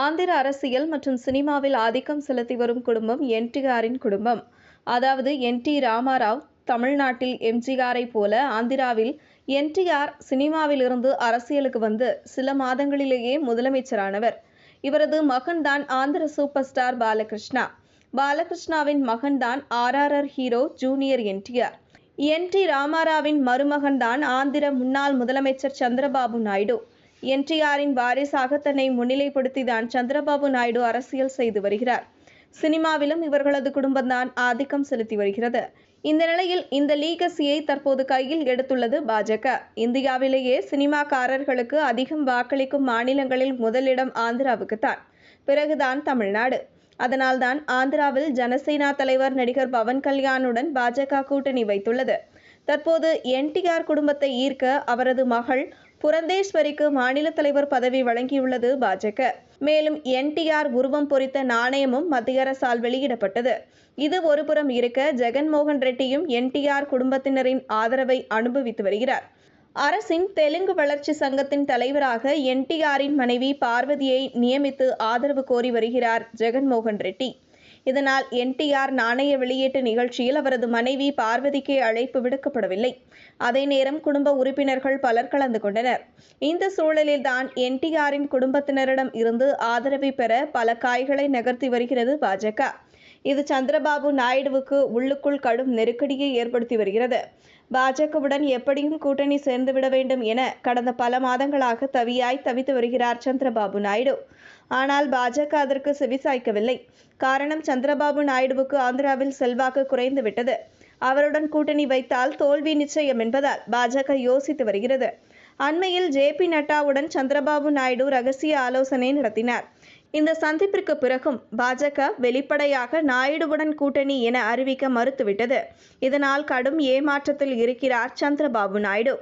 ஆந்திர அரசியல் மற்றும் சினிமாவில் ஆதிக்கம் செலுத்தி வரும் குடும்பம் என்டிஆரின் குடும்பம். அதாவது என் டி ராமாராவ் தமிழ்நாட்டில் எம்ஜிஆரை போல ஆந்திராவில் என்டிஆர் சினிமாவிலிருந்து அரசியலுக்கு வந்து சில மாதங்களிலேயே முதலமைச்சரானவர். இவரது மகன்தான் ஆந்திர சூப்பர் ஸ்டார் பாலகிருஷ்ணா. பாலகிருஷ்ணாவின் மகன்தான் RRR hero junior NTR. N T ராமாராவின் மருமகன்தான் ஆந்திர முன்னாள் முதலமைச்சர் சந்திரபாபு நாயுடு. என்டிஆரின் வாரிசாக தன்னை முன்னிலைப்படுத்திதான் சந்திரபாபு நாயுடு அரசியல் செய்து வருகிறார். சினிமாவிலும் இவர்களது குடும்பம்தான் ஆதிக்கம் செலுத்தி வருகிறது. இந்த நிலையில் இந்த லீகசியை தற்போது கையில் எடுத்துள்ளது பாஜக. இந்தியாவிலேயே சினிமாக்காரர்களுக்கு அதிகம் வாக்களிக்கும் மாநிலங்களில் முதலிடம் ஆந்திராவுக்குத்தான் பிறகுதான் தமிழ்நாடு. அதனால்தான் ஆந்திராவில் ஜனசேனா தலைவர் நடிகர் பவன் கல்யாணுடன் பாஜக கூட்டணி வைத்துள்ளது. தற்போது என்டிஆர் குடும்பத்தை ஈர்க்க அவரது மகள் புரந்தேஸ்வரிக்கு மாநில தலைவர் பதவி வழங்கியுள்ளது பாஜக. மேலும் என்டிஆர் உருவம் பொறித்த நாணயமும் மத்திய அரசால் வெளியிடப்பட்டது. இது ஒருபுறம் இருக்க ஜெகன்மோகன் ரெட்டியும் என்டிஆர் குடும்பத்தினரின் ஆதரவை அனுபவித்து வருகிறார். அரசின் தெலுங்கு வளர்ச்சி சங்கத்தின் தலைவராக என்டிஆரின் மனைவி பார்வதியை நியமித்து ஆதரவு கோரி வருகிறார் ஜெகன்மோகன் ரெட்டி. இதனால் என்டிஆர் நாணய வெளியீட்டு நிகழ்ச்சியில் அவரது மனைவி பார்வதிக்கு அழைப்பு விடுக்கப்படவில்லை. அதே நேரம் குடும்ப உறுப்பினர்கள் பலர் கலந்து கொண்டனர். இந்த சூழலில்தான் என்டிஆரின் குடும்பத்தினரிடம் இருந்து ஆதரவை பெற பல காய்களை நகர்த்தி வருகிறது பாஜக இது சந்திரபாபு நாயுடுவுக்கு உள்ளுக்குள் கடும் நெருக்கடியை ஏற்படுத்தி வருகிறது. பாஜகவுடன் எப்படியும் கூட்டணி சேர்ந்துவிட வேண்டும் என கடந்த பல மாதங்களாக தவியாய் தவித்து வருகிறார் சந்திரபாபு நாயுடு. ஆனால் பாஜக அதற்கு செவிசாய்க்கவில்லை காரணம் சந்திரபாபு நாயுடுவுக்கு ஆந்திராவில் செல்வாக்கு குறைந்துவிட்டது. அவருடன் கூட்டணி வைத்தால் தோல்வி நிச்சயம் என்பதால் பாஜக யோசித்து வருகிறது. அண்மையில் ஜே பி நட்டாவுடன் சந்திரபாபு நாயுடு ரகசிய ஆலோசனை நடத்தினார். இந்த சந்திப்பிற்கு பிறகும் பாஜக வெளிப்படையாக நாயுடுவுடன் கூட்டணி என அறிவிக்க மறுத்துவிட்டது. இதனால் கடும் ஏமாற்றத்தில் இருக்கிறார் சந்திரபாபு நாயுடு.